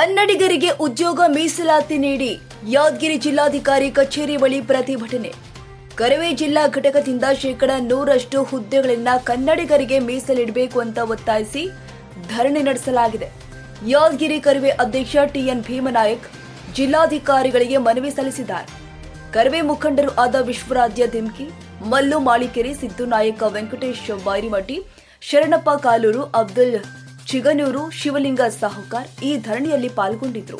ಕನ್ನಡಿಗರಿಗೆ ಉದ್ಯೋಗ ಮೀಸಲಾತಿ ನೀಡಿ ಯಾದಗಿರಿ ಜಿಲ್ಲಾಧಿಕಾರಿ ಕಚೇರಿ ಬಳಿ ಪ್ರತಿಭಟನೆ. ಕರವೇ ಜಿಲ್ಲಾ ಘಟಕದಿಂದ ಶೇಕಡ ನೂರಷ್ಟು ಹುದ್ದೆಗಳನ್ನ ಕನ್ನಡಿಗರಿಗೆ ಮೀಸಲಿಡಬೇಕು ಅಂತ ಒತ್ತಾಯಿಸಿ ಧರಣಿ ನಡೆಸಲಾಗಿದೆ. ಯಾದಗಿರಿ ಕರವೇ ಅಧ್ಯಕ್ಷ ಟಿಎನ್ ಭೀಮನಾಯಕ್ ಜಿಲ್ಲಾಧಿಕಾರಿಗಳಿಗೆ ಮನವಿ ಸಲ್ಲಿಸಿದ್ದಾರೆ. ಕರವೇ ಮುಖಂಡರು ಆದ ವಿಶ್ವರಾಧ್ಯ ದಿಮ್ಕಿ ಮಲ್ಲು ಮಾಳಿಕೆರೆ, ಸಿದ್ದು ನಾಯಕ ವೆಂಕಟೇಶ್ ಬೈರಿಮಠಿ, ಶರಣಪ್ಪ ಕಾಲೂರು, ಅಬ್ದುಲ್ ಚಿಗನೂರು ಶಿವಲಿಂಗ ಸಾಹುಕಾರ್ ಈ ಧರಣಿಯಲ್ಲಿ ಪಾಲ್ಗೊಂಡಿದ್ರು.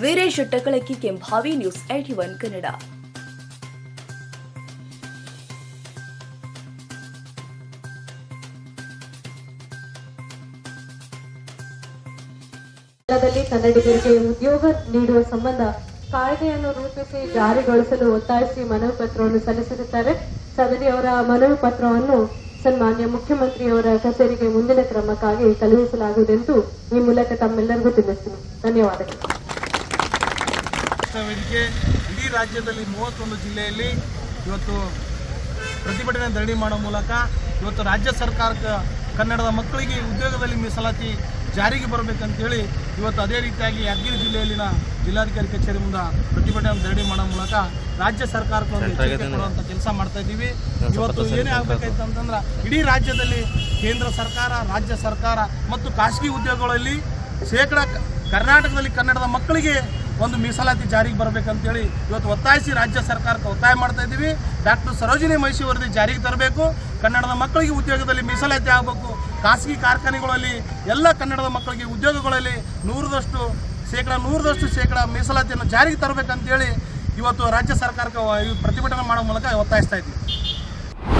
Veeresh Takalaki Kembhavi news eighty one Kannada. ಕನ್ನಡಿಗರಿಗೆ ಉದ್ಯೋಗ ನೀಡುವ ಸಂಬಂಧ ಕಾಯ್ದೆಯನ್ನು ರೂಪಿಸಿ ಜಾರಿಗೊಳಿಸಲು ಒತ್ತಾಯಿಸಿ ಮನವಿ ಪತ್ರವನ್ನು ಸಲ್ಲಿಸಿರುತ್ತಾರೆ. ಸದರಿಯವರ ಮನವಿ ಪತ್ರವನ್ನು ಸನ್ಮಾನ್ಯ ಮುಖ್ಯಮಂತ್ರಿಯವರ ಕಚೇರಿಗೆ ಮುಂದಿನ ಕ್ರಮಕ್ಕಾಗಿ ಕಳುಹಿಸಲಾಗುವುದೆಂದು ಈ ಮೂಲಕ ತಮ್ಮೆಲ್ಲರಿಗೂ ತಿಳಿಸ್ತೀನಿ ಧನ್ಯವಾದಗಳು. ಇಡೀ ರಾಜ್ಯದಲ್ಲಿ ಮೂವತ್ತೊಂದು ಜಿಲ್ಲೆಯಲ್ಲಿ ಇವತ್ತು ಪ್ರತಿಭಟನೆ ಧರಣಿ ಮಾಡೋ ಮೂಲಕ ಇವತ್ತು ರಾಜ್ಯ ಸರ್ಕಾರಕ್ಕೆ ಕನ್ನಡದ ಮಕ್ಕಳಿಗೆ ಉದ್ಯೋಗದಲ್ಲಿ ಮೀಸಲಾತಿ ಜಾರಿಗೆ ಬರಬೇಕಂತೇಳಿ ಇವತ್ತು ಅದೇ ರೀತಿಯಾಗಿ ಯಾದಗಿರಿ ಜಿಲ್ಲೆಯಲ್ಲಿನ ಜಿಲ್ಲಾಧಿಕಾರಿ ಕಚೇರಿ ಮುಂದೆ ಪ್ರತಿಭಟನೆ ಧರಣಿ ಮಾಡೋ ಮೂಲಕ ರಾಜ್ಯ ಸರ್ಕಾರಕ್ಕೆ ಒಂದು ಎಚ್ಚರಿಕೆ ಕೊಡುವಂಥ ಕೆಲಸ ಮಾಡ್ತಾ ಇದ್ದೀವಿ. ಇವತ್ತು ಏನೇ ಆಗ್ಬೇಕಾಯ್ತು ಅಂತಂದ್ರೆ ಇಡೀ ರಾಜ್ಯದಲ್ಲಿ ಕೇಂದ್ರ ಸರ್ಕಾರ ರಾಜ್ಯ ಸರ್ಕಾರ ಮತ್ತು ಖಾಸಗಿ ಉದ್ಯೋಗಗಳಲ್ಲಿ ಶೇಕಡ ಕರ್ನಾಟಕದಲ್ಲಿ ಕನ್ನಡದ ಮಕ್ಕಳಿಗೆ ಒಂದು ಮೀಸಲಾತಿ ಜಾರಿಗೆ ಬರಬೇಕಂತೇಳಿ ಇವತ್ತು ಒತ್ತಾಯಿಸಿ ರಾಜ್ಯ ಸರ್ಕಾರಕ್ಕೆ ಒತ್ತಾಯ ಮಾಡ್ತಾ ಇದ್ದೀವಿ. ಡಾಕ್ಟರ್ ಸರೋಜಿನಿ ಮಹಿಷಿ ವರದಿ ಜಾರಿಗೆ ತರಬೇಕು. ಕನ್ನಡದ ಮಕ್ಕಳಿಗೆ ಉದ್ಯೋಗದಲ್ಲಿ ಮೀಸಲಾತಿ ಆಗಬೇಕು. ಖಾಸಗಿ ಕಾರ್ಖಾನೆಗಳಲ್ಲಿ ಎಲ್ಲ ಕನ್ನಡದ ಮಕ್ಕಳಿಗೆ ಉದ್ಯೋಗಗಳಲ್ಲಿ ನೂರದಷ್ಟು ಶೇಕಡ ನೂರದಷ್ಟು ಶೇಕಡ ಮೀಸಲಾತಿಯನ್ನು ಜಾರಿಗೆ ತರಬೇಕಂತೇಳಿ ಇವತ್ತು ರಾಜ್ಯ ಸರ್ಕಾರಕ್ಕೆ ಪ್ರತಿಭಟನೆ ಮಾಡೋ ಮೂಲಕ ಒತ್ತಾಯಿಸ್ತಾ ಇದ್ದೀವಿ.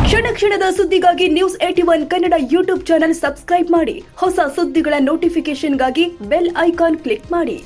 ಕ್ಷಣ ಕ್ಷಣದ ಸುದ್ದಿಗಾಗಿ news eighty one Kannada YouTube channel subscribe ಮಾಡಿ. ಹೊಸ ಸುದ್ದಿಗಳ ನೋಟಿಫಿಕೇಶನ್ಗಾಗಿ ಬೆಲ್ ಐಕಾನ್ ಕ್ಲಿಕ್ ಮಾಡಿ.